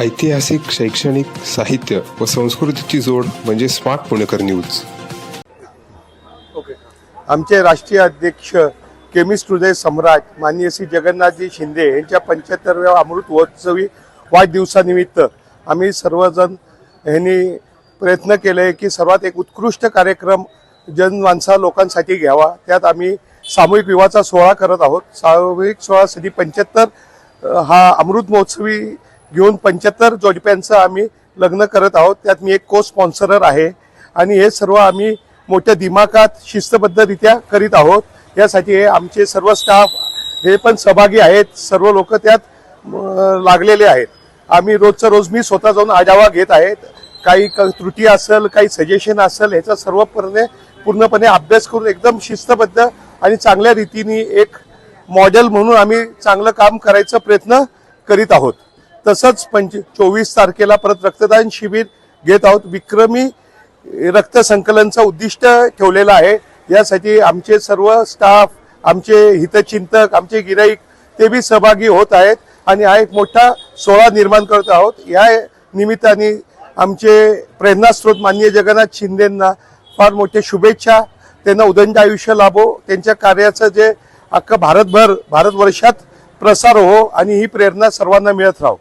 ऐतिहासिक शैक्षणिक साहित्य व संस्कृतीची जोड म्हणजे स्मार्ट पुणेकर न्यूज. आमचे राष्ट्रीय अध्यक्ष केमिस्ट हृदय सम्राट माननीय श्री जगन्नाथजी शिंदे यांच्या पंच्याहत्तरव्या अमृत महोत्सवी वाढदिवसानिमित्त आम्ही सर्वजण ह्यांनी प्रयत्न केले की सर्वात एक उत्कृष्ट कार्यक्रम जनमानसा लोकांसाठी घ्यावा. त्यात आम्ही सामूहिक विवाहाचा सोहळा करत आहोत. सामूहिक सोहळ्यासाठी पंच्याहत्तर हा अमृत महोत्सवी घेऊन पंच्याहत्तर जोडप्यांचं आम्ही लग्न करत आहोत. त्यात मी एक को स्पॉन्सरर आहे. आणि हे सर्व आम्ही मोठ्या दिमाखात शिस्तबद्धरित्या करीत आहोत. यासाठी हे आमचे सर्व स्टाफ हे पण सहभागी आहेत. सर्व लोक त्यात लागलेले आहेत. आम्ही रोजचं रोज मी स्वतः जाऊन आढावा घेत आहेत काही क- त्रुटी असेल काही सजेशन असेल ह्याचा सर्वपणे पूर्णपणे अभ्यास करून एकदम शिस्तबद्ध आणि चांगल्या रीतीने एक मॉडेल म्हणून आम्ही चांगलं काम करायचा प्रयत्न करीत आहोत. तसंच पंच चोवीस तारखेला परत रक्तदान शिबिर घेत आहोत. विक्रमी रक्त संकलनचं उद्दिष्ट ठेवलेलं आहे. यासाठी आमचे सर्व स्टाफ आमचे हितचिंतक आमचे गिराईक ते बी सहभागी होत आहेत आणि हा एक मोठा सोहळा निर्माण करत आहोत. या निमित्ताने आमचे प्रेरणास्रोत माननीय जगन्नाथ शिंदेंना फार मोठे शुभेच्छा. त्यांना उदंड आयुष्य लाभो. त्यांच्या कार्याचं जे अख्खं भारतभर भारतवर्षात प्रसार हो आणि ही प्रेरणा सर्वांना मिळत राहो.